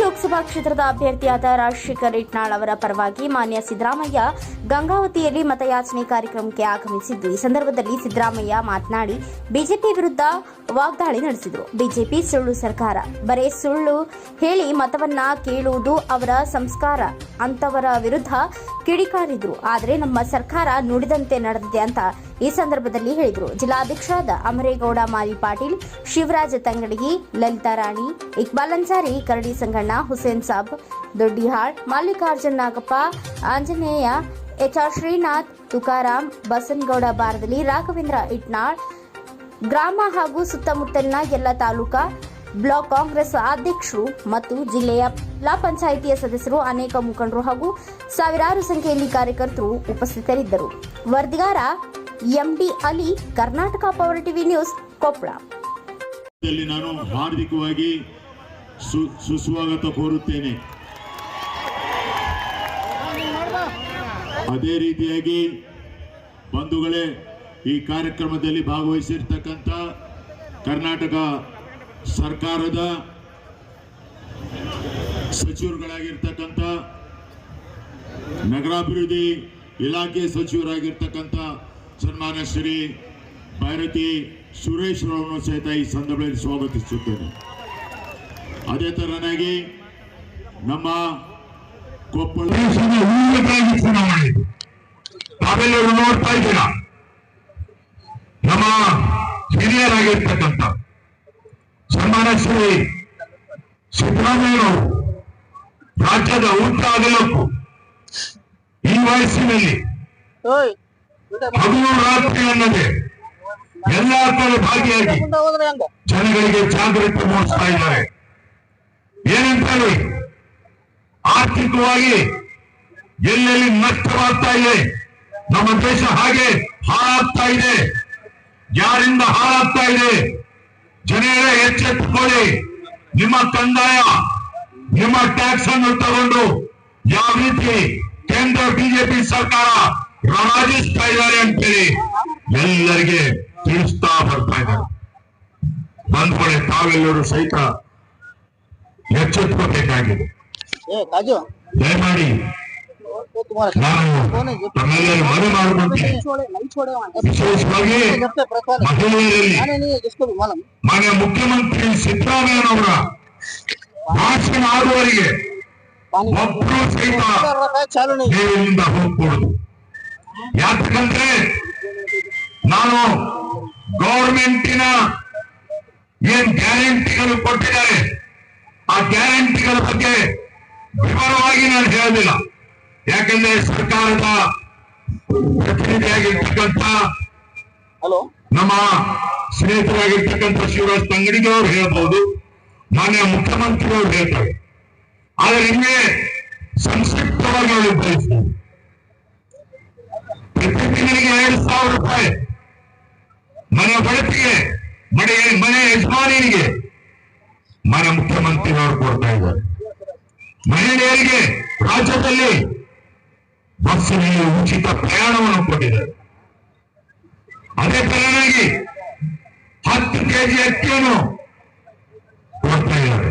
ಲೋಕಸಭಾ ಕ್ಷೇತ್ರದ ಅಭ್ಯರ್ಥಿಯಾದ ರಾಜಶೇಖರ್ ಇಟ್ನಾಳ್ ಅವರ ಪರವಾಗಿ ಮಾನ್ಯ ಸಿದ್ದರಾಮಯ್ಯ ಗಂಗಾವತಿಯಲ್ಲಿ ಮತಯಾಚನೆ ಕಾರ್ಯಕ್ರಮಕ್ಕೆ ಆಗಮಿಸಿದ್ದು. ಈ ಸಂದರ್ಭದಲ್ಲಿ ಸಿದ್ದರಾಮಯ್ಯ ಮಾತನಾಡಿ, ಬಿಜೆಪಿ ವಿರುದ್ಧ ವಾಗ್ದಾಳಿ ನಡೆಸಿದರು. ಬಿಜೆಪಿ ಸುಳ್ಳು ಸರ್ಕಾರ. ಬರೇ ಸುಳ್ಳು ಹೇಳಿ ಮತವನ್ನ ಕೇಳುವುದು ಅವರ ಸಂಸ್ಕಾರ. ಅಂತವರ ವಿರುದ್ಧ ಕಿಡಿಕಾರಿದ್ರು. ಆದರೆ ನಮ್ಮ ಸರ್ಕಾರ ನುಡಿದಂತೆ ನಡೆದಿದೆ ಅಂತ ಈ ಸಂದರ್ಭದಲ್ಲಿ ಹೇಳಿದರು. ಜಿಲ್ಲಾಧ್ಯಕ್ಷರಾದ ಅಮರೇಗೌಡ ಮಾರಿ ಪಾಟೀಲ್, ಶಿವರಾಜ ತಂಗಡಗಿ, ಲಲಿತಾ ರಾಣಿ, ಇಕ್ಬಾಲ್ ಅನ್ಸಾರಿ, ಕರಡಿ ಸಂಗಣ್ಣ, ಹುಸೇನ್ ಸಾಬ್, ದೊಡ್ಡಿಹಾಳ್, ಮಲ್ಲಿಕಾರ್ಜುನ್ ನಾಗಪ್ಪ, ಆಂಜನೇಯ ಎಚ್ ಆರ್ ಶ್ರೀನಾಥ್, ತುಕಾರಾಮ್, ಬಸನ್ಗೌಡ ಬಾರದಲಿ ರಾಘವೇಂದ್ರ ಇಟ್ನಾಳ್, ಗ್ರಾಮ ಹಾಗೂ ಸುತ್ತಮುತ್ತಲಿನ ಎಲ್ಲ ತಾಲೂಕಾ ಬ್ಲಾಕ್ ಕಾಂಗ್ರೆಸ್ ಅಧ್ಯಕ್ಷರು ಮತ್ತು ಜಿಲ್ಲೆಯ ಜಿಲ್ಲಾ ಪಂಚಾಯಿತಿಯ ಸದಸ್ಯರು, ಅನೇಕ ಮುಖಂಡರು ಹಾಗೂ ಸಾವಿರಾರು ಸಂಖ್ಯೆಯಲ್ಲಿ ಕಾರ್ಯಕರ್ತರು ಉಪಸ್ಥಿತರಿದ್ದರು. ವರದಿಗಾರ MD Ali Karnataka power TV news Koppal ನಾನು ಹಾರ್ದಿಕವಾಗಿ ಸುಸ್ವಾಗತ ಕೋರುತ್ತೇನೆ. ಅದೇ ರೀತಿಯಾಗಿ ಬಂಧುಗಳೇ, ಈ ಕಾರ್ಯಕ್ರಮದಲ್ಲಿ ಭಾಗವಹಿಸಿರ್ತಕ್ಕಂಥ ಕರ್ನಾಟಕ ಸರ್ಕಾರದ ಸಚಿವರುಗಳಾಗಿರ್ತಕ್ಕಂಥ, ನಗರಾಭಿವೃದ್ಧಿ ಇಲಾಖೆ ಸಚಿವರಾಗಿರ್ತಕ್ಕಂಥ ಸನ್ಮಾನ್ಯ ಶ್ರೀ ಭಾರತಿ ಸುರೇಶ್ ಅವರನ್ನು ಸಹಿತ ಈ ಸಂದರ್ಭದಲ್ಲಿ ಸ್ವಾಗತಿಸುತ್ತೇನೆ. ಅದೇ ತರನಾಗಿ ನಮ್ಮ ಕೊಪ್ಪಳ ಚುನಾವಣೆ ತಾವೆಲ್ಲರೂ ನೋಡ್ತಾ ಇದ್ದೀರಾ? ನಮ್ಮ ಹಿರಿಯರಾಗಿರ್ತಕ್ಕಂಥ ಸನ್ಮಾನ ಶ್ರೀ ಸಿದ್ದರಾಮಯ್ಯವರು ರಾಜ್ಯದ ಉಂಟಾಗಲಕ್ಕೂ ಈ ವಯಸ್ಸಿನಲ್ಲಿ ಅನ್ನದೆ. ಎಲ್ಲ ಭಾಗಿಯಾಗಿ ಜನಗಳಿಗೆ ಜಾಗೃತಿ ಮೂಡಿಸ್ತಾ ಇದ್ದಾರೆ. ಏನಂತ ಹೇಳಿ ಆರ್ಥಿಕವಾಗಿ ಎಲ್ಲೆಲ್ಲಿ ನಷ್ಟವಾಗ್ತಾ ಇದೆ ನಮ್ಮ ದೇಶ ಹಾಗೆ ಹಾಳಾಗ್ತಾ ಇದೆ. ಯಾರಿಂದ ಹಾಳಾಗ್ತಾ ಇದೆ? ಜನರೇ ಎಚ್ಚೆತ್ತುಕೊಳ್ಳಿ. ನಿಮ್ಮ ಕಂದಾಯ ನಿಮ್ಮ ಟ್ಯಾಕ್ಸ್ ಅನ್ನು ತಗೊಂಡು ಯಾವ ರೀತಿ ಕೇಂದ್ರ ಬಿಜೆಪಿ ಸರ್ಕಾರ ರವಾಜಿಸ್ತಾ ಇದ್ದಾರೆ ಅಂತೇಳಿ ಎಲ್ಲರಿಗೆ ತಿಳಿಸ್ತಾ ಬರ್ತಾ ಇದ್ದಾರೆ. ಬಂದ್ಕೊಳ್ಳಿ ತಾವೆಲ್ಲರೂ ಸಹಿತ ಎಚ್ಚೆತ್ಕೋಬೇಕಾಗಿದೆ ದಯಮಾಡಿ ನಾನು ತಮ್ಮೆಲ್ಲರೂ ಮನೆ ಮಾಡುವಂತೆ ವಿಶೇಷವಾಗಿ ಮಹಿಳೆಯರಲ್ಲಿ ಮನೆ ಮುಖ್ಯಮಂತ್ರಿ ಸಿದ್ದರಾಮಯ್ಯನವರ ಭಾಷಣ ಆಡುವವರಿಗೆ ಒಬ್ಬರು ಸಹಿತ ಹೋಗ್ಕೂಡುದು ಯಾಕಂದ್ರೆ ನಾನು ಗೌರ್ಮೆಂಟಿನ ಏನ್ ಗ್ಯಾರಂಟಿಗಳು ಕೊಟ್ಟಿದ್ದಾರೆ ಆ ಗ್ಯಾರಂಟಿಗಳ ಬಗ್ಗೆ ವಿವರವಾಗಿ ನಾನು ಹೇಳೋದಿಲ್ಲ. ಯಾಕಂದ್ರೆ ಸರ್ಕಾರದ ಪ್ರತಿನಿಧಿಯಾಗಿರ್ತಕ್ಕಂಥ ನಮ್ಮ ಸ್ನೇಹಿತರಾಗಿರ್ತಕ್ಕಂಥ ಶಿವರಾಜ್ ತಂಗಡಿಗೆ ಅವರು ಹೇಳ್ಬೋದು ಮಾನ್ಯ ಮುಖ್ಯಮಂತ್ರಿ ಅವರು ಹೇಳ್ತಾರೆ. ಆದರೆ ನಿಮಗೆ ಸಂಕ್ಷಿಪ್ತವಾಗಿ ಅವರು ಬಯಸ್ತಾರೆ ಪ್ರತಿ ತಿಂಗಳಿಗೆ ಎರಡು ಸಾವಿರ ರೂಪಾಯಿ. ಮನೆ ಬಳಕೆಗೆ, ಮನೆ ಮನೆ ಯಜಮಾನಿಗೆ ಮನೆ ಮುಖ್ಯಮಂತ್ರಿ ಅವರು ಕೊಡ್ತಾ ಇದ್ದಾರೆ. ಮಹಿಳೆಯರಿಗೆ ರಾಜ್ಯದಲ್ಲಿ ಬಸ್ಸಿನಲ್ಲಿ ಉಚಿತ ಪ್ರಯಾಣವನ್ನು ಕೊಟ್ಟಿದ್ದಾರೆ. ಅದೇ ತರನಾಗಿ ಹತ್ತು ಕೆಜಿ ಅಕ್ಕಿಯನ್ನು ಕೊಡ್ತಾ ಇದ್ದಾರೆ.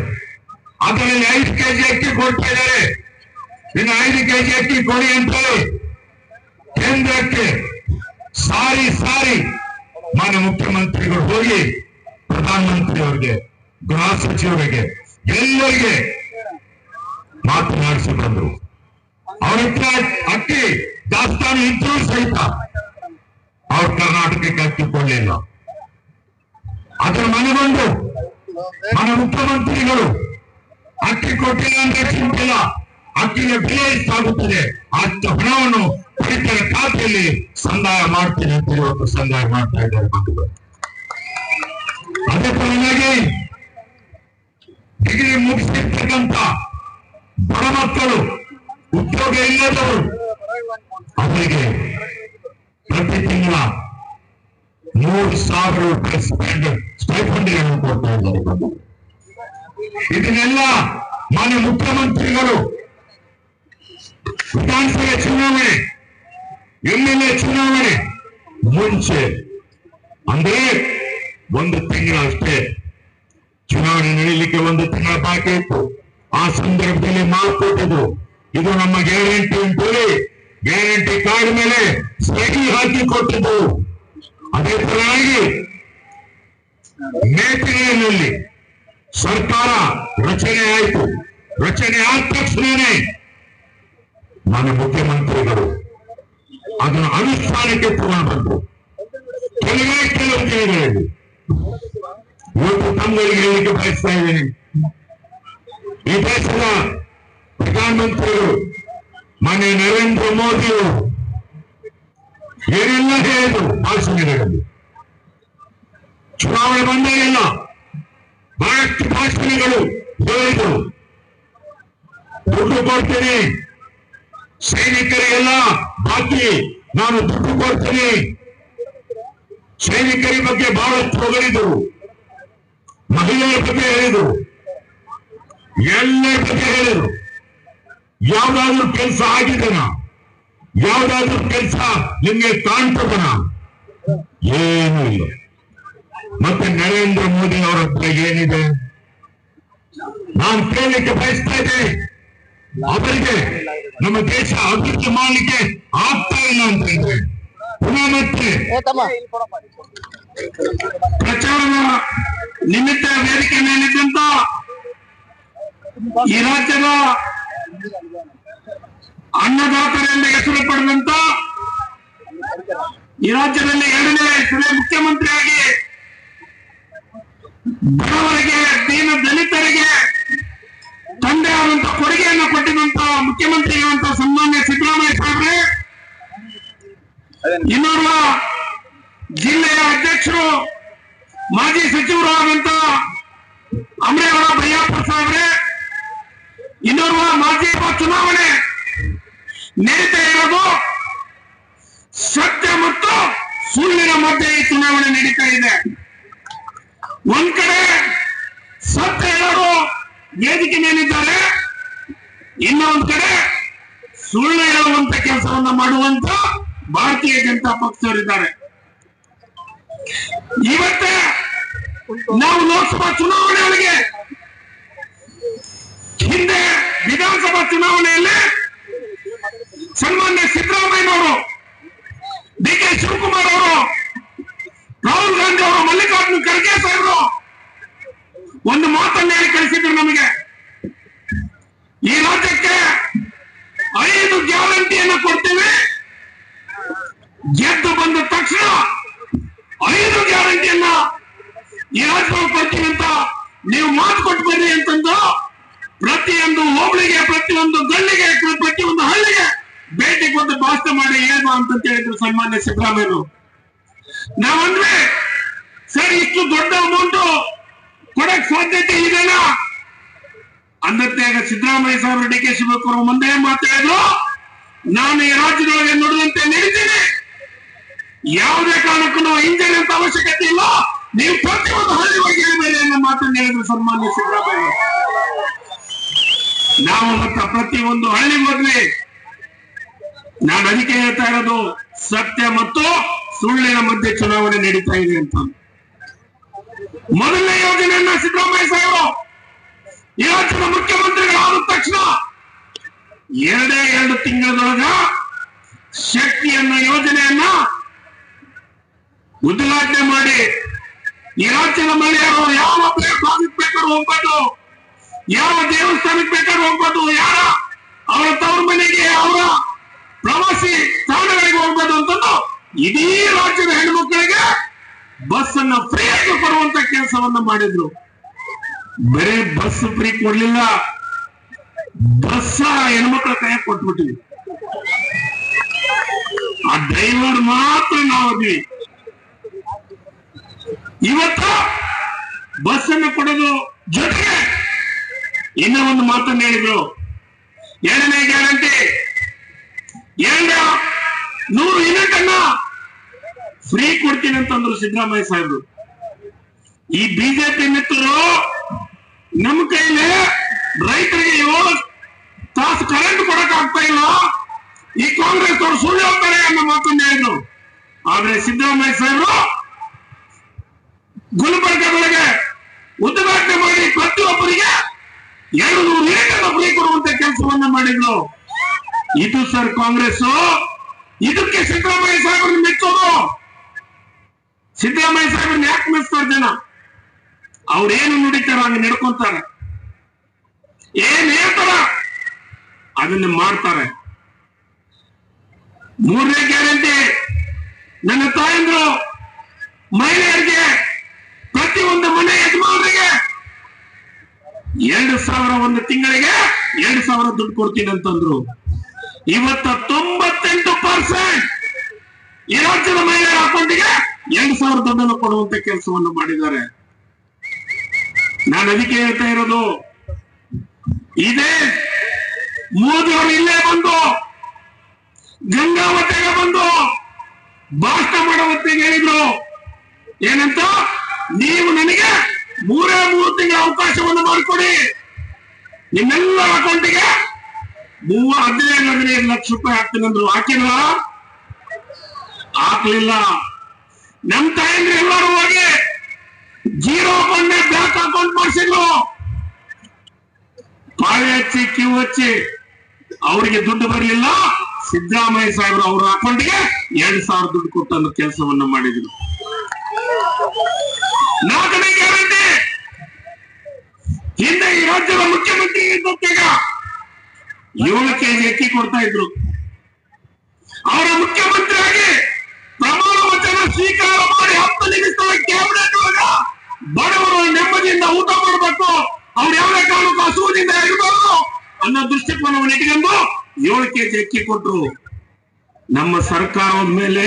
ಅದರಲ್ಲಿ ಐದು ಕೆಜಿ ಅಕ್ಕಿ ಕೊಡ್ತಾ ಇದ್ದಾರೆ. ಇನ್ನು ಐದು ಕೆಜಿ ಅಕ್ಕಿ ಕೊಡಿ ಅಂತೇಳಿ ಕೇಂದ್ರಕ್ಕೆ ಸಾರಿ ಸಾರಿ ಮಾನ್ಯ ಮುಖ್ಯಮಂತ್ರಿಗಳು ಹೋಗಿ ಪ್ರಧಾನಮಂತ್ರಿ ಅವರಿಗೆ ಗೃಹ ಸಚಿವರಿಗೆ, ಎಲ್ಲರಿಗೆ ಮಾತನಾಡಿಸಿ ಬಂದರು. ಅವ್ರ ಅಕ್ಕಿ ದಾಸ್ತಾನು ಇದ್ರೂ ಸಹಿತ ಅವ್ರು ಕರ್ನಾಟಕಕ್ಕೆ ಕೊಡ್ಲಿಲ್ಲ ಅದರ ಮನೆ ಬಂದು మన ಮುಖ್ಯಮಂತ್ರಿಗಳು ಅಕ್ಕಿ ಕೊಟ್ಟಿಲ್ಲ ಅಂದ್ರೆ ಚಿಂತಿಲ್ಲ ಅಕ್ಕಿಗೆ ಬೆಲೆ ಎಷ್ಟಾಗುತ್ತದೆ ಅಷ್ಟು ಹಣವನ್ನು ರೈತರ ಖಾತೆಯಲ್ಲಿ ಸಂದಾಯ ಮಾಡ್ತೇನೆ ಅಂತ ಇವತ್ತು ಸಂದಾಯ ಮಾಡ್ತಾ ಇದ್ದಾರೆ ಬಂಧುಗಳು. ಅದೇ ತರನಾಗಿ ಡಿಗ್ರಿ ಮುಗಿಸಿರ್ತಕ್ಕಂಥ ಬಡ ಮಕ್ಕಳು ಉದ್ಯೋಗ ಇಲ್ಲದವರು, ಅವರಿಗೆ ಪ್ರತಿ ತಿಂಗಳ ಮೂರು ಸಾವಿರ ರೂಪಾಯಿ ಸ್ಪೆಂಡ್ ಸ್ಟೈಫಂಡ್ಗಳನ್ನು ಕೊಡ್ತಾ ಇದ್ದಾರೆ ಇದನ್ನೆಲ್ಲ ಮಾನ್ಯ ಮುಖ್ಯಮಂತ್ರಿಗಳು ವಿಧಾನಸಭೆ ಚುನಾವಣೆ? ಮುಂಚೆ. ಅಂದ್ರೆ ಒಂದು ತಿಂಗಳ ಅಷ್ಟೇ. ಚುನಾವಣೆ ನಡೀಲಿಕ್ಕೆ ಒಂದು ತಿಂಗಳ ಬಾಕಿ ಇತ್ತು. ಆ ಸಂದರ್ಭದಲ್ಲಿ ಮಾತು ಕೊಟ್ಟಿದ್ರು. ಇದು ನಮ್ಮ ಗ್ಯಾರಂಟಿ ಅಂತೇಳಿ, ಗ್ಯಾರಂಟಿ ಕಾರ್ಡ್ ಮೇಲೆ ಸಹಿ ಹಾಕಿ ಕೊಟ್ಟಿದ್ದು ಅದೇ ತರನಾಗಿ ಮೇ ತಿಂಗಳಿನಲ್ಲಿ ಸರ್ಕಾರ ರಚನೆ ಆಯಿತು. ರಚನೆ ಆದ ತಕ್ಷಣನೇ ನಾನು ಮುಖ್ಯಮಂತ್ರಿಗಳು ಅದನ್ನು ಅನುಷ್ಠಾನಕ್ಕೆ ತಗೊಂಡು ಬಂತು ಕೆಲವೇ ಕೆಲವು ದಿನಗಳಲ್ಲಿ ಇವತ್ತು ತಮ್ಮಗಳಿಗೆ ಹೇಳಲಿಕ್ಕೆ ಬಯಸ್ತಾ ಇದ್ದೇನೆ. ಈ ದೇಶದ ಪ್ರಧಾನಮಂತ್ರಿಗಳು ಮಾನ್ಯ ನರೇಂದ್ರ ಮೋದಿಯವರು, ಏನೆಲ್ಲ ಹೇಳಿದ್ರು ಭಾಷಣಗಳಲ್ಲಿ ಚುನಾವಣೆ ಬಂದಾಗೆಲ್ಲ ಬಹಳಷ್ಟು ಭಾಷಣಗಳು ಹೇಳಿದರು. ದುಡ್ಡು ಕೊಡ್ತೀನಿ. ಸೈನಿಕರಿಗೆಲ್ಲ ಬಾಕಿ. ನಾನು ದುಡ್ಡು ಕೊಡ್ತೀನಿ. ಸೈನಿಕರ ಬಗ್ಗೆ ಬಹಳ ಹೊಗಳಿದರು ಮಹಿಳೆಯರ ಬಗ್ಗೆ ಹೇಳಿದರು. ಎಲ್ಲರ ಬಗ್ಗೆ ಹೇಳಿದರು. ಯಾವ್ದಾದ್ರು ಕೆಲಸ ಆಗಿದೆನ? ಯಾವ್ದಾದ್ರು ಕೆಲಸ ನಿಮ್ಗೆ ಕಾಣ್ತದನ? ಏನೂ ಇಲ್ಲ. ಮತ್ತೆ ನರೇಂದ್ರ ಮೋದಿ ಅವರ ಹತ್ರ ಏನಿದೆ? ನಾನು ಕೇಳಲಿಕ್ಕೆ ಬಯಸ್ತಾ ಇದ್ದೇನೆ. ಅವರಿಗೆ ನಮ್ಮ ದೇಶ ಅಭಿವೃದ್ಧಿ ಮಾಡಲಿಕ್ಕೆ ಆಗ್ತಾ ಇಲ್ಲ ಅಂತ ಹೇಳಿದ್ರೆ ಪುನಃ ಮತ್ತೆ ಪ್ರಚಾರ ಪ್ರಚಾರದ ನಿಮಿತ್ತ ವೇದಿಕೆ ಮೇಲಿದ್ದಂತ ಈ ರಾಜ್ಯದ ಅನ್ನದಾತರೆಂದು ಹೆಸರು ಪಡೆದಂತ ಈ ರಾಜ್ಯದಲ್ಲಿ ಎರಡನೇ ಮುಖ್ಯಮಂತ್ರಿಯಾಗಿ ಬಡವರಿಗೆ ದೀನ ದಲಿತರಿಗೆ ತಂದೆ ಆದಂತ ಕೊಡುಗೆಯನ್ನು ಕೊಟ್ಟಿದಂತ ಮುಖ್ಯಮಂತ್ರಿಗಳಂತ ಸನ್ಮಾನ್ಯ ಸಿದ್ದರಾಮಯ್ಯ ಸಾಹೇಬ್ರೆ ಇನ್ನೋರ್ವ ಜಿಲ್ಲೆಯ ಅಧ್ಯಕ್ಷರು ಮಾಜಿ ಸಚಿವರು ಆದಂತ ಅಮರೇವರ ಭಯ್ಯಪ್ಪ ಸಾಹೇಬ್ರೆ ಇನ್ನೋರ್ವ ಮಾಜಿ ಚುನಾವಣೆ ನಡೀತಾ ಇರೋದು. ಸತ್ಯ ಮತ್ತು ಸುಳ್ಳಿನ ಮಧ್ಯೆ ಈ ಚುನಾವಣೆ ನಡೀತಾ ಇದೆ. ಒಂದ್ ಕಡೆ ಸತ್ಯ ಹೇಳೋರು ವೇದಿಕೆ ಮೇಲಿದ್ದಾರೆ. ಇನ್ನೊಂದ್ ಕಡೆ ಸುಳ್ಳು ಹೇಳುವಂತ ಕೆಲಸವನ್ನ ಮಾಡುವಂತ ಭಾರತೀಯ ಜನತಾ ಪಕ್ಷದವರಿದ್ದಾರೆ. ಇವತ್ತೇ ನಾವು ಲೋಕಸಭಾ ಚುನಾವಣೆಗಳಿಗೆ ಹಿಂದೆ ವಿಧಾನಸಭಾ ಚುನಾವಣೆಯಲ್ಲಿ ಸನ್ಮಾನ್ಯ ಸಿದ್ದರಾಮಯ್ಯನವರು ಡಿ ಕೆ ಶಿವಕುಮಾರ್ ಅವರು, ರಾಹುಲ್ ಗಾಂಧಿ ಅವರು, ಮಲ್ಲಿಕಾರ್ಜುನ್ ಖರ್ಗೆ ಸಾಹೇಬರು ಒಂದು ಮಾತನ್ನ ಹೇಳಿ ಕಳಿಸಿದ್ರು ನಮಗೆ. ಈ ರಾಜ್ಯಕ್ಕೆ ಐದು ಗ್ಯಾರಂಟಿಯನ್ನು ಕೊಡ್ತೇವೆ. ಗೆದ್ದು ಬಂದ ತಕ್ಷಣ ಐದು ಗ್ಯಾರಂಟಿಯನ್ನ ಈ ರಾಜ್ಯವನ್ನು ಕೊಡ್ತೀವಿ ಅಂತ ನೀವು ಮಾತು ಕೊಟ್ಟು ಬರ್ರಿ ಅಂತಂದು ಪ್ರತಿಯೊಂದು ಹೋಬಳಿಗೆ, ಪ್ರತಿಯೊಂದು ಗಳ್ಳಿಗೆ ಪ್ರತಿಯೊಂದು ಹಳ್ಳಿಗೆ ಭೇಟಿ ಕೊಟ್ಟು ಭಾಷಣ ಮಾಡಿ ಏನು ಅಂತ ಹೇಳಿದ್ರು ಸನ್ಮಾನ್ಯ ಸಿದ್ದರಾಮಯ್ಯರು. ನಾವಂದ್ರೆ ಸರ್, ಇಷ್ಟು ದೊಡ್ಡ ಅಮೌಂಟ್ ಕೊಡಕ್ ಸಾಧ್ಯತೆ ಇದೆಯಲ್ಲ? ಅಂದತ್ಯಾಗ ಸಿದ್ದರಾಮಯ್ಯ ಸಾಹೇಬರು ಡಿ ಕೆ ಶಿವಕುಮಾರ್ ಮುಂದೆ ಮಾತಾಡಿದ್ರು ನಾನು ಈ ರಾಜ್ಯದೊಳಗೆ ನುಡಿದಂತೆ ನೀಡಿದ್ದೇನೆ ಯಾವುದೇ ಕಾರಣಕ್ಕೂ ನಾವು ಅಂತ ಅವಶ್ಯಕತೆ ಇಲ್ಲ. ನೀವು ಪ್ರತಿಯೊಂದು ಹಳ್ಳಿ ಬಗ್ಗೆ ಮೇಲೆ ಅನ್ನೋ ಮಾತನ್ನು ಹೇಳಿದ್ರು ಸನ್ಮಾನ್ಯ ಸಿದ್ದರಾಮಯ್ಯ. ನಾವು ಮತ್ತ ಪ್ರತಿಯೊಂದು ಹಳ್ಳಿ ಹೋದ್ವಿ. ನಾನು ಅದಕ್ಕೆ ಹೇಳ್ತಾ ಇರೋದು ಸತ್ಯ ಮತ್ತು ಸುಳ್ಳಿನ ಮಧ್ಯೆ ಚುನಾವಣೆ ನಡೀತಾ ಇದೆ ಅಂತ. ಮೊದಲನೇ ಯೋಜನೆಯನ್ನ ಸಿದ್ದರಾಮಯ್ಯ ಸಾಹೇಬರು ಈ ರಾಜ್ಯದ ಮುಖ್ಯಮಂತ್ರಿಗಳಾದ ತಕ್ಷಣ ಎರಡೇ ಎರಡು ತಿಂಗಳದೊಳಗ ಶಕ್ತಿಯನ್ನ ಯೋಜನೆಯನ್ನ ಉದ್ಘಾಟನೆ ಮಾಡಿ ಈ ರಾಜ್ಯದ ಮಹಿಳೆಯರು ಯಾವ ಭಾಗಕ್ಕೆ ಬೇಕಾದ್ರೂ ಹೋಗ್ಬೋದು ಯಾವ ದೇವಸ್ಥಾನಕ್ಕೆ ಬೇಕಾದ್ರೂ ಹೋಗ್ಬೋದು, ಯಾರ ಅವರ ತವ್ರ ಮನೆಗೆ ಅವರ ಪ್ರವಾಸಿ ತಾಣಗಳಿಗೆ ಹೋಗ್ಬೋದು ಅಂತಂದು ಇಡೀ ರಾಜ್ಯದ ಹೆಣ್ಮಕ್ಳಿಗೆ ಬಸ್ ಅನ್ನ ಫ್ರೀ ಆಗಿ ಕೊಡುವಂತ ಕೆಲಸವನ್ನ ಮಾಡಿದ್ರು. ಬರೇ ಬಸ್ ಫ್ರೀ ಕೊಡ್ಲಿಲ್ಲ. ಬಸ್ ಹೆಣ್ಮಕ್ಳ ಕೈ ಕೊಟ್ಬಿಟ್ಟಿವಿ ಆ ಡ್ರೈವರ್ ಮಾತ್ರ ನಾವಿದ್ವಿ ಇವತ್ತ ಬಸ್ ಅನ್ನು ಕೊಡೋದು ಜೊತೆಗೆ ಇನ್ನೂ ಒಂದು ಮಾತನ್ನ ಹೇಳಿದ್ರು. ಎರಡನೇ ಗ್ಯಾರಂಟಿ. ಎರಡು ನೂರು ಯೂನಿಟ್ ಅನ್ನ ಫ್ರೀ ಕೊಡ್ತೀನಿ ಅಂತಂದ್ರು ಸಿದ್ದರಾಮಯ್ಯ ಸಾಹೇಬರು. ಈ ಬಿಜೆಪಿ ಮಿತ್ರರು ನಮ್ಮ ಕೈಲಿ ರೈತರಿಗೆ ಏಳು ತಾಸು ಕರೆಂಟ್ ಕೊಡಕ್ ಆಗ್ತಾ ಇಲ್ಲ. ಈ ಕಾಂಗ್ರೆಸ್ ಅವರು ಸುಳ್ಳು ಹೋಗ್ತಾರೆ ಅನ್ನೋ ಮಾತನ್ನ ಹೇಳಿದ್ರು. ಆದ್ರೆ ಸಿದ್ದರಾಮಯ್ಯ ಸಾಹೇಬರು ಗುಲ್ಬರ್ಗದೊಳಗೆ ಉದ್ಘಾಟನೆ ಮಾಡಿ ಪ್ರತಿಯೊಬ್ಬರಿಗೆ ಎರಡು ನೂರು ಲೀಟರ್ ಫ್ರೀ ಕೊಡುವಂತ ಕೆಲಸವನ್ನ ಮಾಡಿದ್ರು. ಇದು ಸರ್ ಕಾಂಗ್ರೆಸ್ ಇದಕ್ಕೆ ಸಿದ್ದರಾಮಯ್ಯ ಸಾಹೇಬ್ರನ್ನ ಮೆಚ್ಚೋದು. ಸಿದ್ದರಾಮಯ್ಯ ಸಾಹೇಬ್ರನ್ನ ಯಾಕೆ ಮೆಚ್ತಾರೆ ಜನ? ಅವ್ರೇನು ನುಡಿತಾರೋ ಹಂಗೆ ನಡ್ಕೊಂತಾರೆ. ಏನ್ ಹೇಳ್ತಾರ ಅದನ್ನ ಮಾಡ್ತಾರೆ. ಮೂರನೇ ಗ್ಯಾರಂಟಿ, ನನ್ನ ತಾಯಂದ್ರು ಮಹಿಳೆಯರಿಗೆ ಪ್ರತಿ ಒಂದು ಮನೆ ಯಜಮಾನರಿಗೆ ಎರಡು ಸಾವಿರ ಒಂದು ತಿಂಗಳಿಗೆ ಎರಡು ಸಾವಿರ ದುಡ್ಡು ಕೊಡ್ತೀನಿ ಅಂತಂದ್ರು. ಇವತ್ತ ತೊಂಬತ್ತೆಂಟು ಪರ್ಸೆಂಟ್ ಈ ಜನ ಮಹಿಳೆಯರ ಅಕೌಂಟಿಗೆ ಎರಡು ಸಾವಿರ ದುಡ್ಡನ್ನು ಕೊಡುವಂತ ಕೆಲಸವನ್ನು ಮಾಡಿದ್ದಾರೆ. ನಾನು ಅದಕ್ಕೆ ಹೇಳ್ತಾ ಇರೋದು, ಇದೇ. ಮೋದಿ ಅವರು ಇಲ್ಲೇ ಬಂದು ಗಂಗಾವತಿಗೆ ಬಂದು ಭಾಷಣ ಮಾಡೋ ಹೊತ್ತಿಗೆ ಹೇಳಿದ್ರು? ಏನಂತ? ನೀವು ನನಗೆ ಮೂರೇ ಮೂರು ತಿಂಗಳ ಅವಕಾಶವನ್ನು ಮಾಡಿಕೊಡಿ. ನಿಮ್ಮೆಲ್ಲರ ಅಕೌಂಟಿಗೆ ಮೂವ, ಹದಿನೈದು ಹದಿನೈದು ಲಕ್ಷ ರೂಪಾಯಿ ಹಾಕ್ತೀನಂದ್ರು ಹಾಕಿಲ್ಲ ಹಾಕ್ಲಿಲ್ಲ. ನಮ್ ತಾಯಂದ್ರೆ ಎಲ್ಲರೂ ಹೋಗಿ ಜೀರೋ ಬಂಡೆ ಬ್ಯಾಂಕ್ ಅಕೌಂಟ್ ಮಾಡಿಸಿದ್ರು. ಪಾಳೆ ಹಚ್ಚಿ, ಕ್ಯೂ ಹಚ್ಚಿ ಅವರಿಗೆ ದುಡ್ಡು ಬರಲಿಲ್ಲ. ಸಿದ್ದರಾಮಯ್ಯ ಸಾಹೇಬರು ಅವರ ಅಕೌಂಟ್ಗೆ ಎರಡ್ ಸಾವಿರ ದುಡ್ಡು ಕೊಟ್ಟು ಕೆಲಸವನ್ನ ಮಾಡಿದ್ರು. ನಾಲ್ಕನೇ ಗ್ಯಾರಂಟಿ. ಹಿಂದೆ ಈ ರಾಜ್ಯದ ಮುಖ್ಯಮಂತ್ರಿ ಇದ್ದತ್ತಾಗ ಏಳು ಕೆಜಿ ಅಕ್ಕಿ ಕೊಡ್ತಾ ಇದ್ರು. ಅವರ ಮುಖ್ಯಮಂತ್ರಿಯಾಗಿ ಸ್ವೀಕಾರ ಮಾಡಿ ಹತ್ತು ನಿಮಿಷಗಳ ಕ್ಯಾಬಿನೆಟ್ ಬಡವರು ನೆಮ್ಮದಿಯಿಂದ ಊಟ ಮಾಡಬೇಕು. ಅವ್ರು ಯಾವ ಕಾರಣಕ್ಕೂ ಹಸುವಿನಿಂದ ಇರಬಾರದು. ಅನ್ನೋ ದೃಷ್ಟಿಕೋನವನ್ನು ಇಟ್ಕೊಂಡು ಏಳು ಕೆಜಿ ಅಕ್ಕಿ ಕೊಟ್ರು. ನಮ್ಮ ಸರ್ಕಾರದ ಮೇಲೆ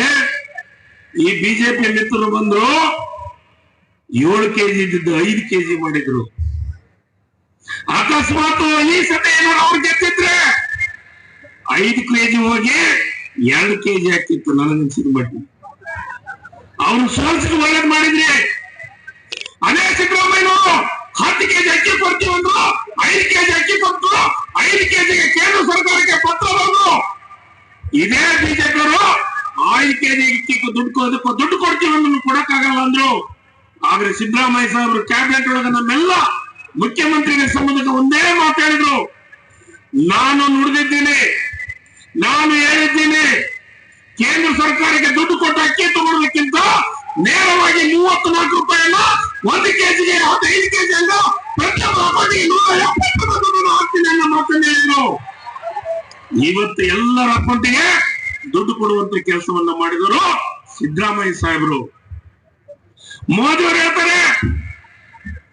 ಈ ಬಿಜೆಪಿ ಮಿತ್ರರು ಬಂದ್ರು. ಏಳು ಕೆಜಿ ಇದ್ದಿದ್ದು ಐದು ಕೆಜಿ ಮಾಡಿದ್ರು. ಅಕಸ್ಮಾತ್ ಈ ಸತಿ ಏನಾದ್ರು ಅವ್ರು ಗೆದ್ದಿದ್ರೆ ಐದು ಕೆಜಿ ಹೋಗಿ ಎರಡು ಕೆಜಿ ಹಾಕಿತ್ತು ನನಗನ್ಸಿದ ಮಟ್ಟಿ ಅವ್ರು ಸೋಲ್ಸಿಗೆ ಒಳ್ಳೇದ್ ಮಾಡಿದ್ರಿ ಅದೇ ಸಿದ್ದರಾಮಯ್ಯನವರು ಹತ್ತು ಕೆಜಿ ಅಕ್ಕಿ ಕೊಡ್ತೀವಿ ಅಂದ್ರು, ಐದು ಕೆಜಿ ಅಕ್ಕಿ ಕೊಟ್ಟು, ಐದು ಕೆಜಿಗೆ ಕೇಂದ್ರ ಸರ್ಕಾರಕ್ಕೆ ಪತ್ರ ಬಂದ್ರು ಇದೇ ಬಿಜೆಪಿಯವರು ಐದು ಕೆಜಿ ಅಕ್ಕಿಗೂ ದುಡ್ಡು ದುಡ್ಡು ಕೊಡ್ತೀವಿ ಅಂದ್ರು ಕೊಡಕ್ಕಾಗಲ್ಲ ಅಂದ್ರು. ಆದ್ರೆ ಸಿದ್ದರಾಮಯ್ಯ ಸಾಹೇಬರು ಕ್ಯಾಬಿನೆಟ್ ಒಳಗೆ ನಮ್ಮೆಲ್ಲ ಮುಖ್ಯಮಂತ್ರಿಗಳ ಸಂಬಂಧಕ್ಕೆ ಒಂದೇ ಮಾತಾಡಿದ್ರು ನಾನು ನುಡಿದಿದ್ದೀನಿ, ನಾನು ಹೇಳಿದ್ದೀನಿ ಕೇಂದ್ರ ಸರ್ಕಾರಕ್ಕೆ ದುಡ್ಡು ಕೊಟ್ಟು ಅಕ್ಕಿ ತಗೊಳ್ಳೋದಕ್ಕಿಂತ ನೇರವಾಗಿ ಮೂವತ್ತು ನಾಲ್ಕು ರೂಪಾಯಿಯನ್ನ ಒಂದು ಕೆಜಿಗೆ ಹದಿನೈದು ಕೆಜಿ ಅಂದ್ರೆ ಪ್ರತಿಯೊಬ್ಬ ಅಕೌಂಟಿಗೆ ನೂರ ಎಪ್ಪತ್ತು ಹಾಕ್ತೀನಿ ಅನ್ನೋ ಇವತ್ತು ಎಲ್ಲರ ಅಕೌಂಟಿಗೆ ದುಡ್ಡು ಕೊಡುವಂತ ಕೆಲಸವನ್ನ ಮಾಡಿದರು ಸಿದ್ದರಾಮಯ್ಯ ಸಾಹೇಬರು. ಮೋದಿ ಅವರು ಹೇಳ್ತಾರೆ,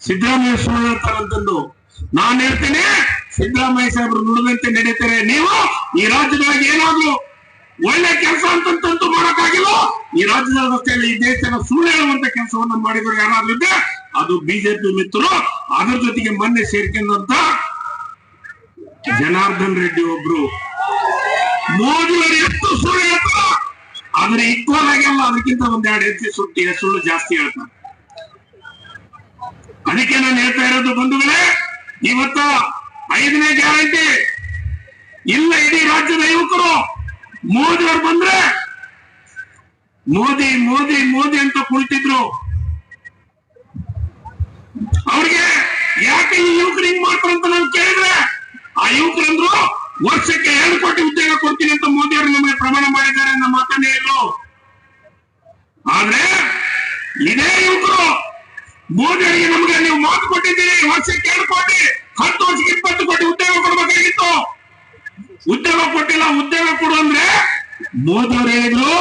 ಸಿದ್ದರಾಮಯ್ಯ ಸುಳ್ಳು ಹೇಳ್ತಾರಂತಂದು ನಾನು ಹೇಳ್ತೇನೆ, ಸಿದ್ದರಾಮಯ್ಯ ಸಾಹೇಬರು ನುಡಿದಂತೆ ನಡೀತಾರೆ. ನೀವು ಈ ರಾಜ್ಯದೊಳಗೆ ಏನಾದ್ರು ಒಳ್ಳೆ ಕೆಲಸ ಅಂತಂತಂತೂ ಮಾಡೋಕ್ಕಾಗಿಲ್ಲ? ಈ ರಾಜ್ಯದ ರಸ್ತೆಯಲ್ಲಿ ಈ ದೇಶದ ಸುಳ್ಳು ಹೇಳುವಂತ ಕೆಲಸವನ್ನ ಮಾಡಿದ್ರು ಯಾರಾದ್ರೂ ಅದು ಬಿಜೆಪಿ ಮಿತ್ರರು. ಅದ್ರ ಜೊತೆಗೆ ಮೊನ್ನೆ ಸೇರ್ಕೊಂಡಂತ ಜನಾರ್ದನ್ ರೆಡ್ಡಿ ಒಬ್ರು. ಮೋದಿ ಅವರು ಎಷ್ಟು ಸುಳ್ಳು ಹೇಳ್ತಾರ, ಆದ್ರೆ ಈಕ್ವಲ್ ಆಗಿಲ್ಲ. ಅದಕ್ಕಿಂತ ಒಂದೆರಡು ಹೆಚ್ಚು ಸುಟ್ಟಿ, ಸುಳ್ಳು ಜಾಸ್ತಿ ಹೇಳ್ತಾರೆ. ಅದಕ್ಕೆ ನಾನು ಹೇಳ್ತಾ ಇರೋದು ಬಂಧುಗಳೇ, ಇವತ್ತ ಐದನೇ ಗ್ಯಾರಂಟಿ. ಇಲ್ಲ ಇಡೀ ರಾಜ್ಯದ ಯುವಕರು. ಮೋದಿ ಅವ್ರು ಬಂದ್ರೆ ಮೋದಿ ಮೋದಿ ಮೋದಿ ಅಂತ ಕುಳಿತಿದ್ರು. ಅವ್ರಿಗೆ ಯಾಕೆ ಈ ಯುವಕರು ಹಿಂಗ್ ಮಾಡ್ತಾರೆ ಅಂತ ನಾನು ಕೇಳಿದ್ರೆ, ಆ ಯುವಕರಂದ್ರು ವರ್ಷಕ್ಕೆ ಎರಡು ಕೋಟಿ ಉದ್ಯೋಗ ಕೊಡ್ತೀನಿ ಅಂತ ಮೋದಿ ಅವರು ನಮಗೆ ಪ್ರಮಾಣ ಮಾಡಿದ್ದಾರೆ ನಮ್ಮ ಮಾತನ್ನೇ ಇಲ್ಲ ಆದ್ರೆ ಇದೇ ಯುವಕರು ಮೋದಿ ಅವರಿಗೆ ನಮಗೆ ನೀವು ಮಾತು ಕೊಟ್ಟಿದ್ದೀರಿ, ವರ್ಷಕ್ಕೆ ಎರಡು ಕೋಟಿ, ಹತ್ತು ವರ್ಷಕ್ಕೆ ಇಪ್ಪತ್ತು ಕೋಟಿ ಉದ್ಯೋಗ ಕೊಡ್ಬೇಕಾಗಿತ್ತು. ಉದ್ಯೋಗ ಕೊಟ್ಟಿಲ್ಲ ಉದ್ಯೋಗ ಕೊಡು ಅಂದ್ರೆ ಮೋದಿ ಅವರು ಹೇಳಿದ್ರು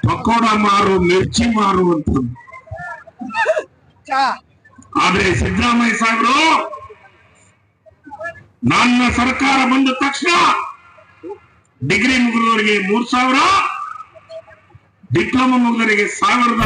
ಪಕೋಡ ಮಾರು ಮಿರ್ಚಿ ಮಾರು ಅಂತ. ಆದ್ರೆ ಸಿದ್ದರಾಮಯ್ಯ ಸಾಹೇಬರು ನನ್ನ ಸರ್ಕಾರ ಬಂದ ತಕ್ಷಣ ಡಿಗ್ರಿ ಮುಗಿದವರಿಗೆ ಮೂರ್ ಸಾವಿರ ಡಿಪ್ಲೊಮಾ ಮುಗಿದವರಿಗೆ ಸಾವಿರದ